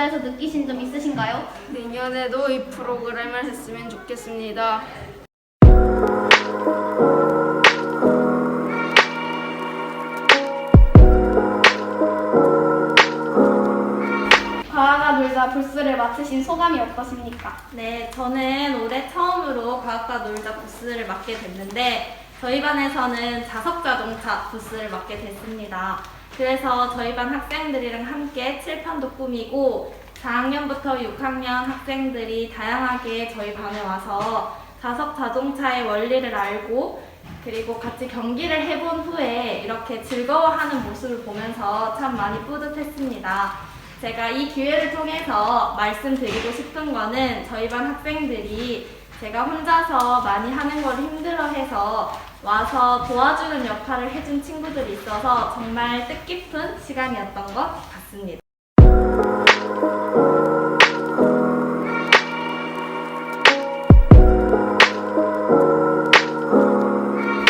과자에서 느끼신 점 있으신가요? 내년에도 이 프로그램을 했으면 좋겠습니다. 과학과 놀자 불스를 맡으신 소감이 어떠십니까? 네, 저는 올해 처음으로 과학과 놀자 부스를 맡게 됐는데 저희 반에서는 자석 자동차 부스를 맡게 됐습니다. 그래서 저희 반 학생들이랑 함께 칠판도 꾸미고 4학년부터 6학년 학생들이 다양하게 저희 반에 와서 자석 자동차의 원리를 알고 그리고 같이 경기를 해본 후에 이렇게 즐거워하는 모습을 보면서 참 많이 뿌듯했습니다. 제가 이 기회를 통해서 말씀드리고 싶은 거는 저희 반 학생들이 제가 혼자서 많이 하는 걸 힘들어해서 와서 도와주는 역할을 해준 친구들이 있어서 정말 뜻깊은 시간이었던 것 같습니다.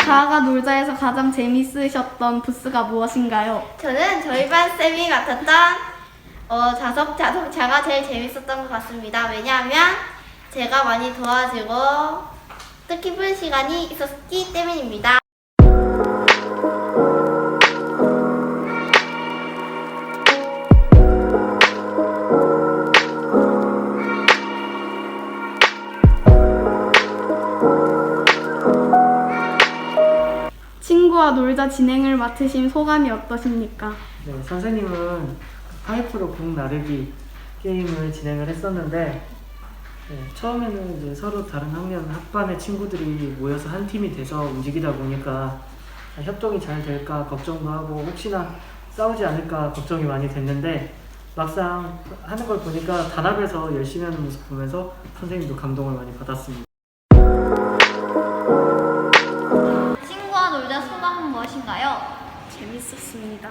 과학과 놀자에서 가장 재밌으셨던 부스가 무엇인가요? 저는 저희 반 쌤이 맡았던 어, 자석 자동차가 제일 재밌었던 것 같습니다. 왜냐하면 제가 많이 도와주고 뜻깊은 시간이 있었기 때문입니다. 친구와 놀자 진행을 맡으신 소감이 어떠십니까? 네, 선생님은 파이프로 공 나르기 게임을 진행을 했었는데 네, 처음에는 이제 서로 다른 학년 학반의 친구들이 모여서 한 팀이 돼서 움직이다 보니까 협동이 잘 될까 걱정도 하고 혹시나 싸우지 않을까 걱정이 많이 됐는데 막상 하는 걸 보니까 단합해서 열심히 하는 모습 보면서 선생님도 감동을 많이 받았습니다. 친구와 놀자 소감은 무엇인가요? 재밌었습니다.